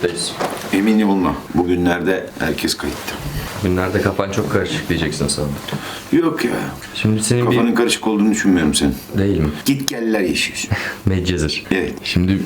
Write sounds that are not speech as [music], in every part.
Kayıttayız. Emin olma. Bugünlerde herkes kayıtta. Günlerde kafan çok karışık diyeceksin sanırım. Yok ya. Şimdi senin Kafanın karışık olduğunu düşünmüyorum bir... Değil mi? Git geller yaşıyorsun. [laughs] Medcezir. Evet. Şimdi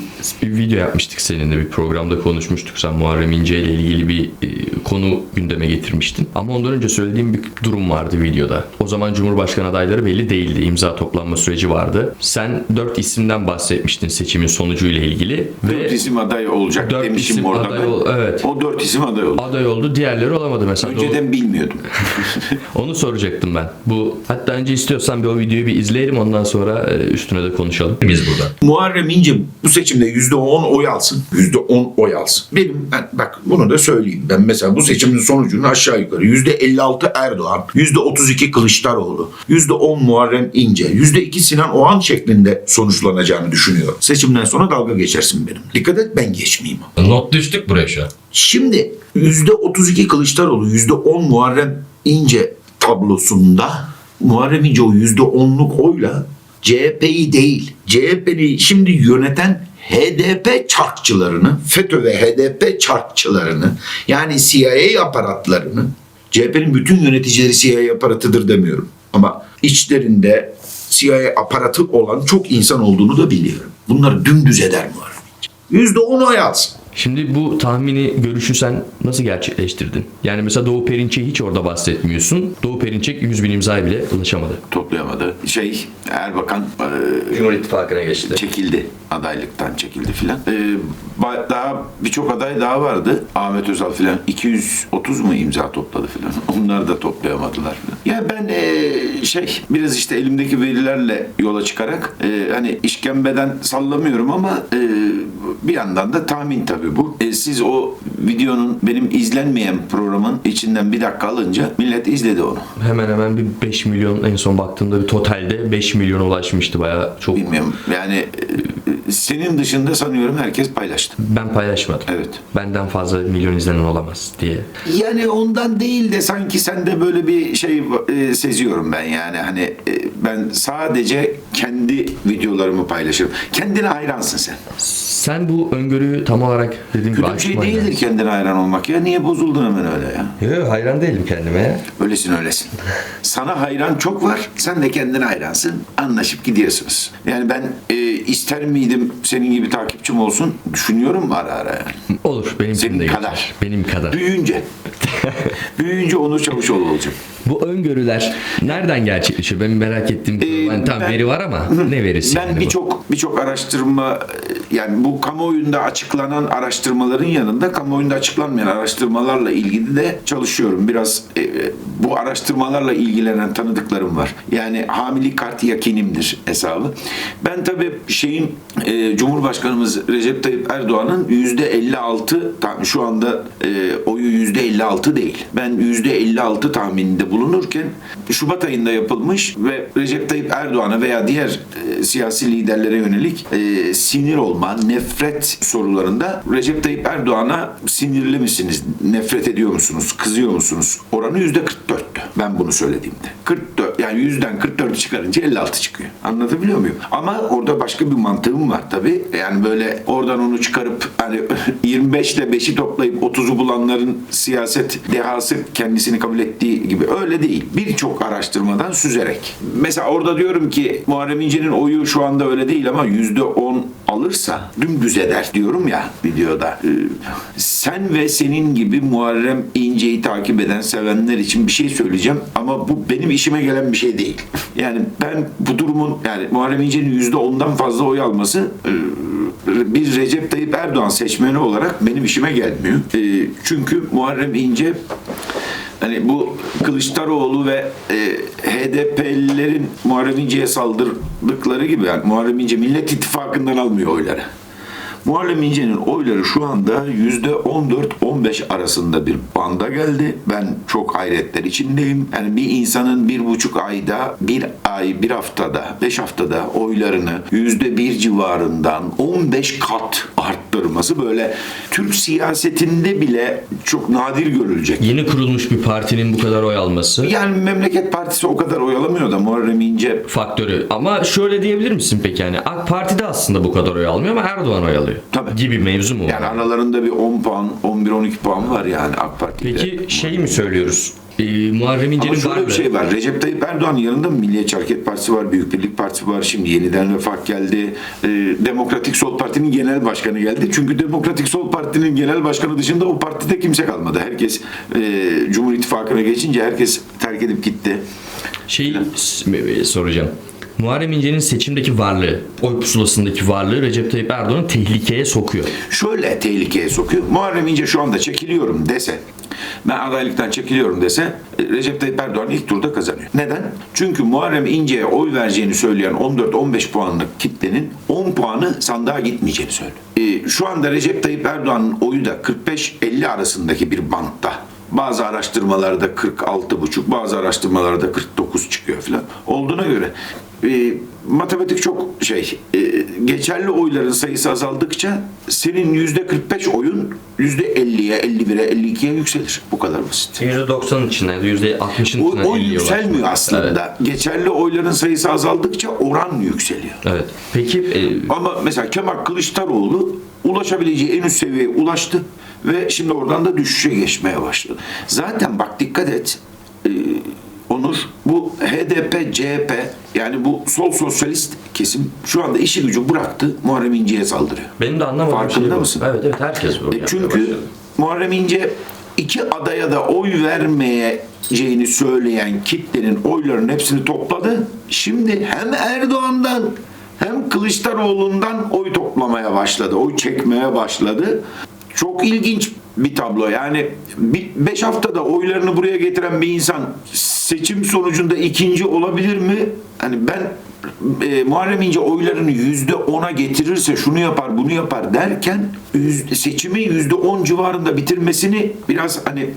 bir video yapmıştık seninle bir programda konuşmuştuk. Sen Muharrem İnce ile ilgili bir e, konu gündeme getirmiştin. Ama ondan önce söylediğim bir durum vardı videoda. O zaman Cumhurbaşkanı adayları belli değildi. İmza toplanma süreci vardı. Sen dört isimden bahsetmiştin seçimin sonucuyla ilgili. Dört Ve isim aday olacak Dört demişim isim orada aday ol- evet. O dört isim aday oldu. aday oldu. Diğerleri olamadı mesela. Doğru- Önceden bilmiyordum. [laughs] Onu soracaktım ben. Bu hatta önce istiyorsan bir o videoyu bir izleyelim ondan sonra e, üstüne de konuşalım. Biz burada. Muharrem İnce bu seçimde yüzde on oy alsın. Yüzde on oy alsın. Benim ben, bak bunu da söyleyeyim. Ben mesela bu seçimin sonucunu aşağı yukarı yüzde 56 Erdoğan, yüzde 32 Kılıçdaroğlu, yüzde 10 Muharrem İnce, yüzde 2 Sinan Oğan şeklinde sonuçlanacağını düşünüyorum. Seçimden sonra dalga geçersin benim. Dikkat et ben geçmeyeyim. Not düştük buraya şu an. Şimdi yüzde 32 Kılıçdaroğlu, yüzde 10 Muharrem İnce tablosunda Muharrem İnce o yüzde 10'luk oyla CHP'yi değil, CHP'yi şimdi yöneten HDP çarkçılarını, FETÖ ve HDP çarkçılarını yani CIA aparatlarını, CHP'nin bütün yöneticileri CIA aparatıdır demiyorum ama içlerinde CIA aparatı olan çok insan olduğunu da biliyorum. Bunları dümdüz eder Muharrem İnce. Yüzde on oy alsın. Şimdi bu tahmini görüşü sen nasıl gerçekleştirdin? Yani mesela Doğu Perinçek'i hiç orada bahsetmiyorsun. Doğu Perinçek 100 bin imzaya bile ulaşamadı. Toplayamadı. Şey Erbakan e, Cumhur İttifakı'na geçti. çekildi. Adaylıktan çekildi filan. E, daha birçok aday daha vardı. Ahmet Özal filan 230 mu imza topladı filan. [laughs] Onlar da toplayamadılar filan. Ya ben e, şey biraz işte elimdeki verilerle yola çıkarak e, hani işkembeden sallamıyorum ama e, bir yandan da tahmin tabii bu. E, siz o videonun benim izlenmeyen programın içinden bir dakika alınca millet izledi onu. Hemen hemen bir 5 milyon en son baktığımda bir totalde 5 milyona ulaşmıştı bayağı çok. Bilmiyorum yani e, senin dışında sanıyorum herkes paylaştı. Ben paylaşmadım. Evet. Benden fazla milyon izlenen olamaz diye. Yani ondan değil de sanki sende böyle bir şey e, seziyorum ben yani hani e, ben sadece kendi videolarımı paylaşırım. Kendine hayransın sen. Sen bu öngörüyü tam olarak dediğim gibi Kötü bir şey değildir kendine hayran olmak ya. Niye bozuldun hemen öyle ya? Yok hayran değilim kendime ya. Öylesin öylesin. Sana hayran çok var. Sen de kendine hayransın. Anlaşıp gidiyorsunuz. Yani ben e, ister miydim senin gibi takipçim olsun düşünüyorum ara ara yani. Olur benim Senin kadar. geçer. Benim kadar. Büyüyünce. [laughs] Büyüyünce Onur Çavuşoğlu olacağım. Bu öngörüler nereden gerçekleşiyor? Benim merak ettiğim Ee. Hani tamam ben- veri var ama ne verisi? Ben yani birçok birçok araştırma yani bu kamuoyunda açıklanan araştırmaların yanında kamuoyunda açıklanmayan araştırmalarla ilgili de çalışıyorum. Biraz e, bu araştırmalarla ilgilenen tanıdıklarım var. Yani hamilik kartı yakinimdir hesabı. Ben tabii şeyin e, Cumhurbaşkanımız Recep Tayyip Erdoğan'ın yüzde 56 tam şu anda e, oyu yüzde 56 değil. Ben yüzde 56 tahmininde bulunurken Şubat ayında yapılmış ve Recep Tayyip Erdoğan'a veya diğer e, siyasi liderlere yönelik e, sinir olma, nefret sorularında Recep Tayyip Erdoğan'a sinirli misiniz, nefret ediyor musunuz, kızıyor musunuz? Oranı yüzde 44'tü. Ben bunu söylediğimde. 44 yani yüzden 44'ü çıkarınca 56 çıkıyor. Anlatabiliyor muyum? Ama orada başka bir mantığım var tabii. Yani böyle oradan onu çıkarıp hani 25 ile 5'i toplayıp 30'u bulanların siyaset dehası kendisini kabul ettiği gibi öyle değil. Birçok araştırmadan süzerek. Mesela orada diyorum ki Muharrem İnce'nin oyu şu anda öyle değil ama %10 alırsa dümdüz eder diyorum ya videoda. Ee, sen ve senin gibi Muharrem İnce'yi takip eden sevenler için bir şey söyleyeceğim ama bu benim işime gelen bir şey değil. Yani ben bu durumun yani Muharrem İnce'nin %10'dan fazla oy alması e, bir Recep Tayyip Erdoğan seçmeni olarak benim işime gelmiyor. E, çünkü Muharrem İnce Hani bu Kılıçdaroğlu ve e, HDP'lilerin Muharrem İnce'ye saldırdıkları gibi yani Muharrem İnce Millet İttifakı'ndan almıyor oyları. Muharrem İnce'nin oyları şu anda %14-15 arasında bir banda geldi. Ben çok hayretler içindeyim. Yani bir insanın bir buçuk ayda, bir ay, bir haftada, beş haftada oylarını yüzde bir civarından 15 kat arttırması böyle Türk siyasetinde bile çok nadir görülecek. Yeni kurulmuş bir partinin bu kadar oy alması Yani Memleket Partisi o kadar oy alamıyor da Muharrem İnce faktörü. Ama şöyle diyebilir misin peki yani AK Parti de aslında bu kadar oy almıyor ama Erdoğan oy alıyor. Alıyor. Tabii. Gibi mevzu mu? Yani aralarında bir 10 puan, 11-12 puan var yani AK Parti ile. Peki şey mi söylüyoruz? Ee, Muharrem Ama İnce'nin şöyle varlığı. bir şey var. Recep Tayyip Erdoğan'ın yanında Milliyetçi Hareket Partisi var, Büyük Birlik Partisi var. Şimdi yeniden Refah geldi. Ee, Demokratik Sol Parti'nin genel başkanı geldi. Çünkü Demokratik Sol Parti'nin genel başkanı dışında o partide kimse kalmadı. Herkes e, Cumhur İttifakı'na geçince herkes terk edip gitti. Şey soracağım. Muharrem İnce'nin seçimdeki varlığı, oy pusulasındaki varlığı Recep Tayyip Erdoğan'ı tehlikeye sokuyor. şöyle tehlikeye sokuyor. Muharrem İnce şu anda çekiliyorum dese, ben adaylıktan çekiliyorum dese Recep Tayyip Erdoğan ilk turda kazanıyor. Neden? Çünkü Muharrem İnce'ye oy vereceğini söyleyen 14-15 puanlık kitlenin 10 puanı sandığa gitmeyeceğini söylüyor. E, şu anda Recep Tayyip Erdoğan'ın oyu da 45-50 arasındaki bir bantta. Bazı araştırmalarda 46,5, bazı araştırmalarda 49 çıkıyor falan. Olduğuna göre e, matematik çok şey e, geçerli oyların sayısı azaldıkça senin yüzde 45 oyun yüzde 50'ye 51'e 52'ye yükselir. Bu kadar basit. %90'ın içinden, %60'ın O, içinden oy 50'ye yükselmiyor aslında. Geçerli oyların sayısı azaldıkça oran yükseliyor. Evet. evet. Peki e, Ama mesela Kemal Kılıçdaroğlu ulaşabileceği en üst seviyeye ulaştı ve şimdi oradan da düşüşe geçmeye başladı. Zaten bak dikkat et e, Onur bu HDP, CHP yani bu sol sosyalist kesim şu anda işi gücü bıraktı Muharrem İnce'ye saldırıyor. benim de anlamadığım Farkında şey bu. mısın? Evet evet herkes bu. E Çünkü Muharrem İnce iki adaya da oy vermeyeceğini söyleyen kitlenin oylarının hepsini topladı. Şimdi hem Erdoğan'dan hem Kılıçdaroğlu'ndan oy toplamaya başladı. Oy çekmeye başladı. Çok ilginç bir tablo. Yani 5 haftada oylarını buraya getiren bir insan seçim sonucunda ikinci olabilir mi? Hani ben e, Muharrem İnce oylarını yüzde ona getirirse şunu yapar bunu yapar derken yüz- seçimi yüzde on civarında bitirmesini biraz hani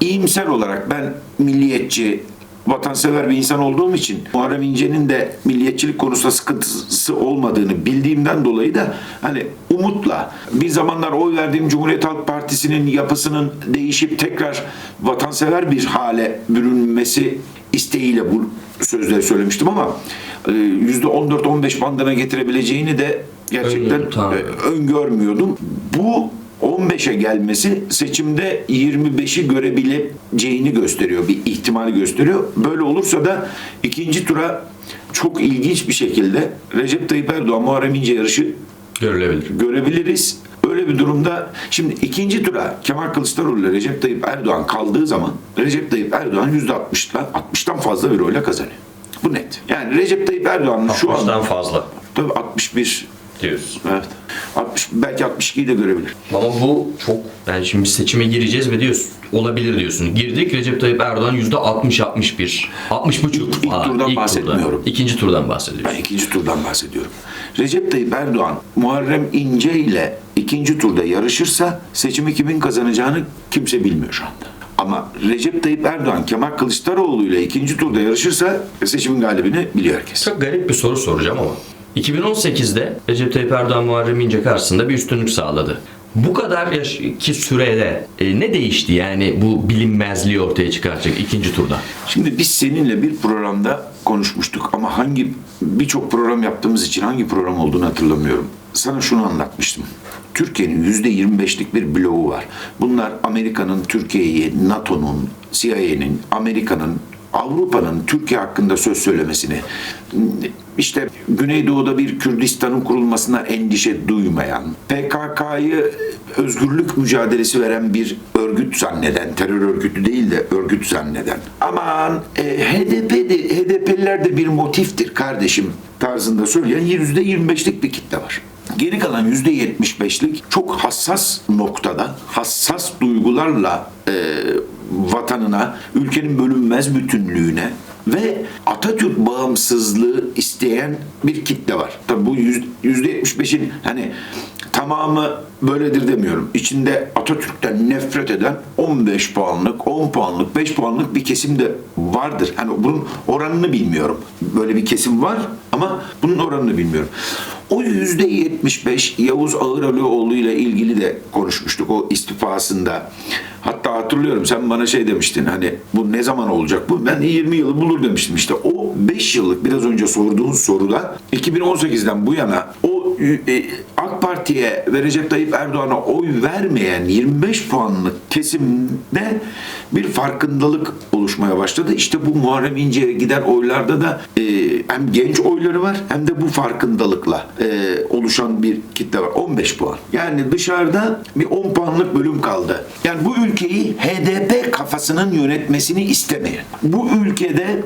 iyimser olarak ben milliyetçi vatansever bir insan olduğum için Muharrem İnce'nin de milliyetçilik konusunda sıkıntısı olmadığını bildiğimden dolayı da hani umutla bir zamanlar oy verdiğim Cumhuriyet Halk Partisi'nin yapısının değişip tekrar vatansever bir hale bürünmesi isteğiyle bu sözleri söylemiştim ama e, %14-15 bandına getirebileceğini de gerçekten e, öngörmüyordum. Bu 15'e gelmesi seçimde 25'i görebileceğini gösteriyor. Bir ihtimal gösteriyor. Böyle olursa da ikinci tura çok ilginç bir şekilde Recep Tayyip Erdoğan Muharrem İnce yarışı görülebilir. görebiliriz. Öyle bir durumda şimdi ikinci tura Kemal Kılıçdaroğlu ile Recep Tayyip Erdoğan kaldığı zaman Recep Tayyip Erdoğan %60'la 60'tan fazla bir oyla kazanıyor. Bu net. Yani Recep Tayyip Erdoğan'ın şu an 60'tan fazla tabii 61 diyoruz. evet 60 belki 62'yi de görebilir. Ama bu çok yani şimdi seçime gireceğiz ve diyorsun olabilir diyorsun. Girdik Recep Tayyip Erdoğan yüzde 60 61. 60 buçuk İlk- ilk falan. turdan İlk bahsetmiyorum. İkinci turdan bahsediyorsun. Ben ikinci turdan bahsediyorum. Recep Tayyip Erdoğan Muharrem İnce ile ikinci turda yarışırsa seçimi kimin kazanacağını kimse bilmiyor şu anda. Ama Recep Tayyip Erdoğan Kemal Kılıçdaroğlu ile ikinci turda yarışırsa seçimin galibini biliyor herkes. Çok garip bir soru soracağım ama. 2018'de Recep Tayyip Erdoğan Muharrem İnce karşısında bir üstünlük sağladı. Bu kadar yaş- ki sürede e, ne değişti yani bu bilinmezliği ortaya çıkaracak ikinci turda? Şimdi biz seninle bir programda konuşmuştuk ama hangi birçok program yaptığımız için hangi program olduğunu hatırlamıyorum. Sana şunu anlatmıştım. Türkiye'nin yüzde 25'lik bir bloğu var. Bunlar Amerika'nın Türkiye'yi, NATO'nun, CIA'nin, Amerika'nın, Avrupa'nın Türkiye hakkında söz söylemesini, işte Güneydoğu'da bir Kürdistan'ın kurulmasına endişe duymayan, PKK'yı özgürlük mücadelesi veren bir örgüt zanneden, terör örgütü değil de örgüt zanneden. Aman e, HDP de, HDP'liler de bir motiftir kardeşim tarzında söyleyen %25'lik bir kitle var. Geri kalan %75'lik çok hassas noktada, hassas duygularla e, vatanına, ülkenin bölünmez bütünlüğüne ve Atatürk bağımsızlığı isteyen bir kitle var. Tabi bu yüz- %75'in hani tamamı böyledir demiyorum. İçinde Atatürk'ten nefret eden 15 puanlık, 10 puanlık, 5 puanlık bir kesim de vardır. Hani bunun oranını bilmiyorum. Böyle bir kesim var ama bunun oranını bilmiyorum. O %75 Yavuz Ağıralioğlu ile ilgili de konuşmuştuk o istifasında. Hatta hatırlıyorum sen bana şey demiştin hani bu ne zaman olacak bu? Ben 20 yılı bulur demiştim işte. O 5 yıllık biraz önce sorduğun soruda 2018'den bu yana o e, AK Parti'ye ve Recep Tayyip Erdoğan'a oy vermeyen 25 puanlık kesimde bir farkındalık oluşmaya başladı. İşte bu Muharrem İnce'ye giden oylarda da e, hem genç oyları var hem de bu farkındalıkla e, oluşan bir kitle var. 15 puan. Yani dışarıda bir 10 puanlık bölüm kaldı. Yani bu ülkeyi HDP kafasının yönetmesini istemeyen, bu ülkede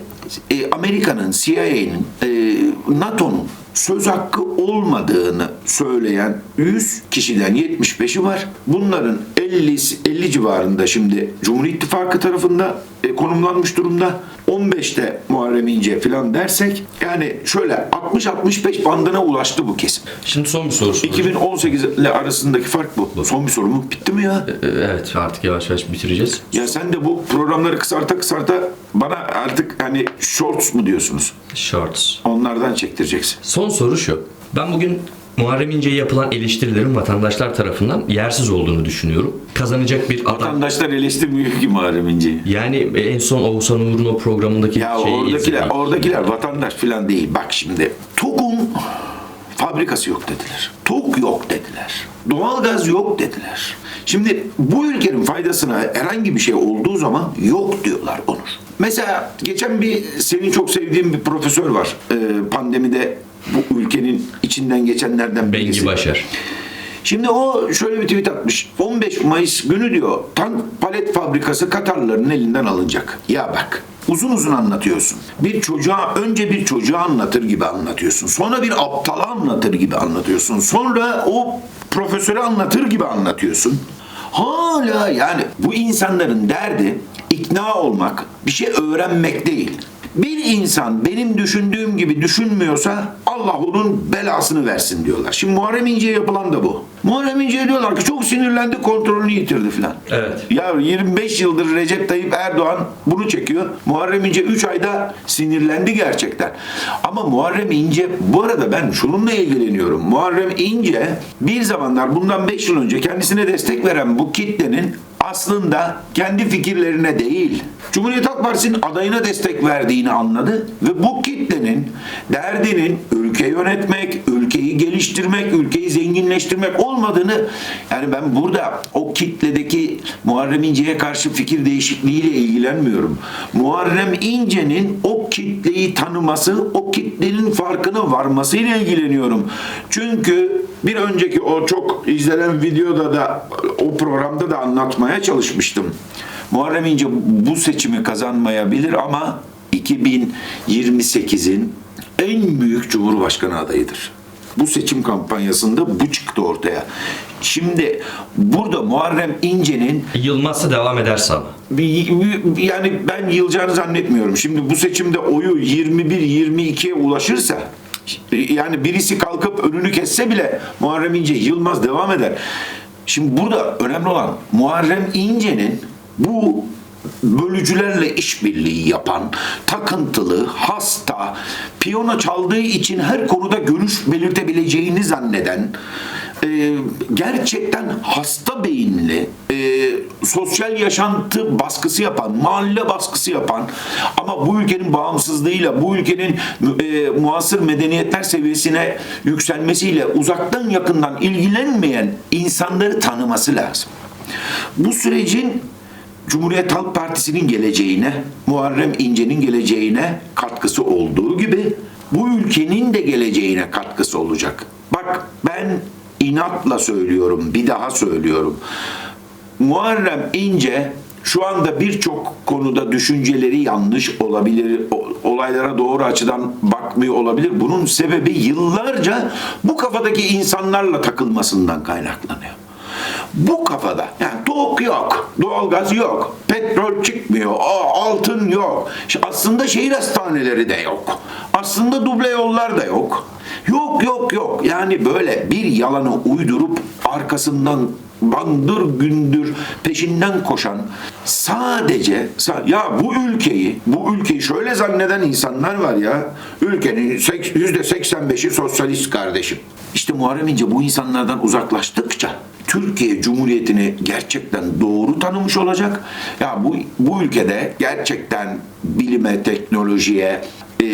Amerika'nın, CIA'nin, e, NATO'nun söz hakkı olmadığını söyleyen 100 kişiden 75'i var. Bunların 50 50 civarında şimdi Cumhur İttifakı tarafında e, konumlanmış durumda. 15'te Muharrem İnce falan dersek yani şöyle 60-65 bandına ulaştı bu kesim. Şimdi son bir soru soracağım. 2018 ile arasındaki fark bu. Son bir soru mu? Bitti mi ya? Ee, Evet artık yavaş yavaş bitireceğiz. Ya sen de bu programları kısalta kısalta bana artık hani shorts mu diyorsunuz? Shorts. Onlardan çektireceksin. Son soru şu. Ben bugün Muharrem İnce'ye yapılan eleştirilerin vatandaşlar tarafından yersiz olduğunu düşünüyorum. Kazanacak bir adam. Vatandaşlar eleştirmiyor ki Muharrem İnce'yi. Yani en son Oğuzhan Uğur'un o programındaki Ya şeyi oradakiler, oradakiler vatandaş falan değil. Bak şimdi TOG'un fabrikası yok dediler. TOG yok dediler. Doğalgaz yok dediler. Şimdi bu ülkenin faydasına herhangi bir şey olduğu zaman yok diyorlar Onur. Mesela geçen bir senin çok sevdiğin bir profesör var. Ee, pandemide bu ülkenin içinden geçenlerden birisi. Bengi Başar. Şimdi o şöyle bir tweet atmış. 15 Mayıs günü diyor tank palet fabrikası Katarlıların elinden alınacak. Ya bak uzun uzun anlatıyorsun. Bir çocuğa önce bir çocuğa anlatır gibi anlatıyorsun. Sonra bir aptala anlatır gibi anlatıyorsun. Sonra o profesöre anlatır gibi anlatıyorsun. Hala yani bu insanların derdi ikna olmak, bir şey öğrenmek değil. Bir insan benim düşündüğüm gibi düşünmüyorsa Allah onun belasını versin diyorlar. Şimdi Muharrem İnce'ye yapılan da bu. Muharrem İnce'ye diyorlar ki çok sinirlendi kontrolünü yitirdi filan. Evet. Ya 25 yıldır Recep Tayyip Erdoğan bunu çekiyor. Muharrem İnce 3 ayda sinirlendi gerçekten. Ama Muharrem İnce bu arada ben şununla ilgileniyorum. Muharrem İnce bir zamanlar bundan 5 yıl önce kendisine destek veren bu kitlenin aslında kendi fikirlerine değil, Cumhuriyet Halk Partisi'nin adayına destek verdiğini anladı ve bu kitlenin derdinin ülke yönetmek, ülkeyi geliştirmek, ülkeyi zenginleştirmek olmadığını yani ben burada o kitledeki Muharrem İnce'ye karşı fikir değişikliğiyle ilgilenmiyorum. Muharrem İnce'nin o kitleyi tanıması, o kitlenin farkına varmasıyla ilgileniyorum. Çünkü bir önceki o çok izlenen videoda da o programda da anlatmaya çalışmıştım. Muharrem İnce bu seçimi kazanmayabilir ama 2028'in en büyük Cumhurbaşkanı adayıdır. Bu seçim kampanyasında bu çıktı ortaya. Şimdi burada Muharrem İnce'nin Yılmazsa devam ederse ama. yani ben yılacağını zannetmiyorum. Şimdi bu seçimde oyu 21-22'ye ulaşırsa yani birisi kalkıp önünü kesse bile Muharrem İnce yılmaz devam eder. Şimdi burada önemli olan Muharrem İnce'nin bu bölücülerle işbirliği yapan, takıntılı, hasta, piyano çaldığı için her konuda görüş belirtebileceğini zanneden, e, gerçekten hasta beyinli, e, sosyal yaşantı baskısı yapan, mahalle baskısı yapan ama bu ülkenin bağımsızlığıyla, bu ülkenin e, muasır medeniyetler seviyesine yükselmesiyle uzaktan yakından ilgilenmeyen insanları tanıması lazım. Bu sürecin Cumhuriyet Halk Partisi'nin geleceğine, Muharrem İnce'nin geleceğine katkısı olduğu gibi bu ülkenin de geleceğine katkısı olacak. Bak ben inatla söylüyorum, bir daha söylüyorum. Muharrem İnce şu anda birçok konuda düşünceleri yanlış olabilir, olaylara doğru açıdan bakmıyor olabilir. Bunun sebebi yıllarca bu kafadaki insanlarla takılmasından kaynaklanıyor. Bu kafada yani TOK yok, doğalgaz yok, petrol çıkmıyor, altın yok. Aslında şehir hastaneleri de yok. Aslında duble yollar da yok. Yok yok yok. Yani böyle bir yalanı uydurup arkasından bandır gündür peşinden koşan sadece sa- ya bu ülkeyi bu ülkeyi şöyle zanneden insanlar var ya ülkenin yüzde 85'i sosyalist kardeşim. İşte Muharrem İnce bu insanlardan uzaklaştıkça Türkiye Cumhuriyeti'ni gerçekten doğru tanımış olacak. Ya bu bu ülkede gerçekten bilime, teknolojiye, e,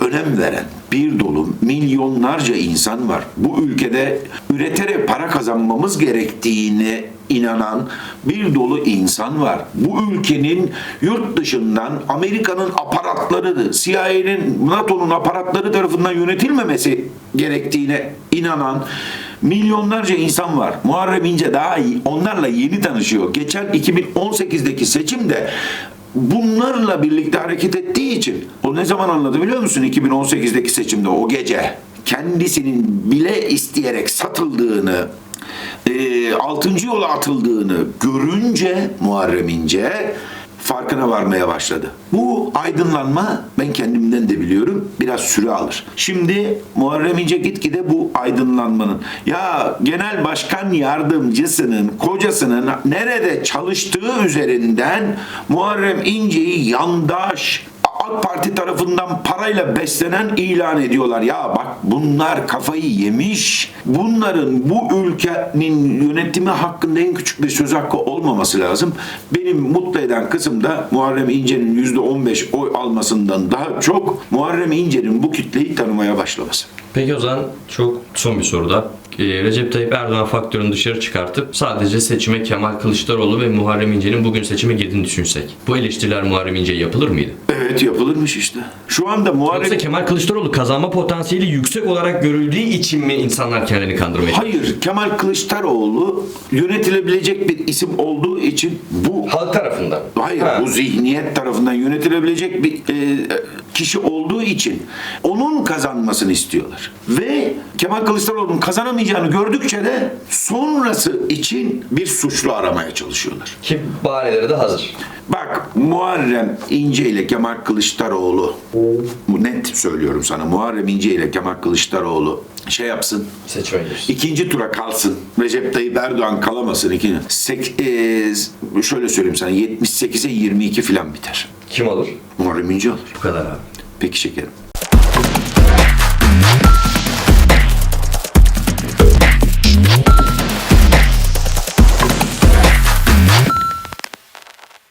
önem veren bir dolu milyonlarca insan var. Bu ülkede üreterek para kazanmamız gerektiğine inanan bir dolu insan var. Bu ülkenin yurt dışından Amerika'nın aparatları, CIA'nin, NATO'nun aparatları tarafından yönetilmemesi gerektiğine inanan milyonlarca insan var. Muharrem İnce daha iyi, onlarla yeni tanışıyor. Geçen 2018'deki seçimde bunlarla birlikte hareket ettiği için o ne zaman anladı biliyor musun 2018'deki seçimde o gece kendisinin bile isteyerek satıldığını e, 6. yola atıldığını görünce Muharrem İnce farkına varmaya başladı. Bu aydınlanma ben kendimden de biliyorum biraz süre alır. Şimdi Muharrem İnce gitgide bu aydınlanmanın ya genel başkan yardımcısının kocasının nerede çalıştığı üzerinden Muharrem İnce'yi yandaş AK Parti tarafından parayla beslenen ilan ediyorlar. Ya bak bunlar kafayı yemiş. Bunların bu ülkenin yönetimi hakkında en küçük bir söz hakkı olmaması lazım. Benim mutlu eden kısım da Muharrem İnce'nin %15 oy almasından daha çok Muharrem İnce'nin bu kitleyi tanımaya başlaması. Peki o zaman çok son bir soruda. Ee, Recep Tayyip Erdoğan faktörünü dışarı çıkartıp sadece seçime Kemal Kılıçdaroğlu ve Muharrem İnce'nin bugün seçime girdiğini düşünsek. Bu eleştiriler Muharrem İnce'ye yapılır mıydı? Evet yapılırmış işte. Şu anda Yoksa Kemal Kılıçdaroğlu kazanma potansiyeli yüksek olarak görüldüğü için mi insanlar kendini kandırmaya çalışıyor? Hayır, Kemal Kılıçdaroğlu yönetilebilecek bir isim olduğu için bu Halk tarafından. Hayır Ha. bu zihniyet tarafından yönetilebilecek bir e, kişi olduğu için onun kazanmasını istiyorlar. Ve Kemal Kılıçdaroğlu'nun kazanamayacağını gördükçe de sonrası için bir suçlu aramaya çalışıyorlar. Ki bahaneleri de hazır. Bak Muharrem İnce ile Kemal Kılıçdaroğlu net söylüyorum sana Muharrem İnce ile Kemal Kılıçdaroğlu şey yapsın. Seçime. İkinci tura kalsın. Recep Tayyip Erdoğan kalamasın ikinci. Sek, e, şöyle söyleyeyim sana 78'e 22 filan biter. Kim alır? Muharrem İnce alır. Bu kadar abi. Peki şekerim.